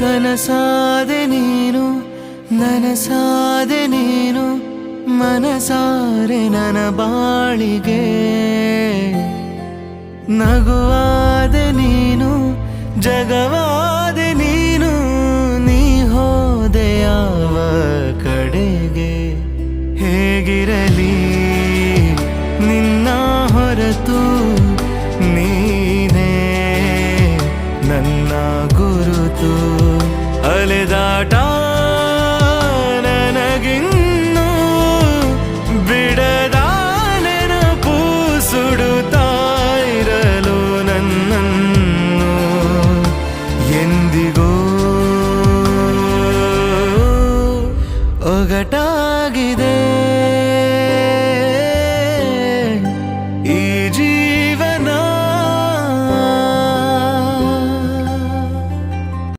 ಕನಸಾದೆ ನೀನು, ನನಸಾದೆ ನೀನು, ಮನಸಾರೆ ನನ್ನ ಬಾಳಿಗೆ. ನಗುವಾದೆ ನೀನು, ಜಗವಾದೆ ನೀನು, ನೀ ಹೋದೆ ಯಾವ ಕಡೆಗೆ? ಹೇಗಿರಲಿ ನಿನ್ನ ಹೊರತು ಕಳೆದಾಟ ನನಗಿನ್ನು ಬಿಡದ ನೆನಪು ನನ್ನನ್ನು ಎಂದಿಗೂ ಒಗಟಾಗಿದೆ.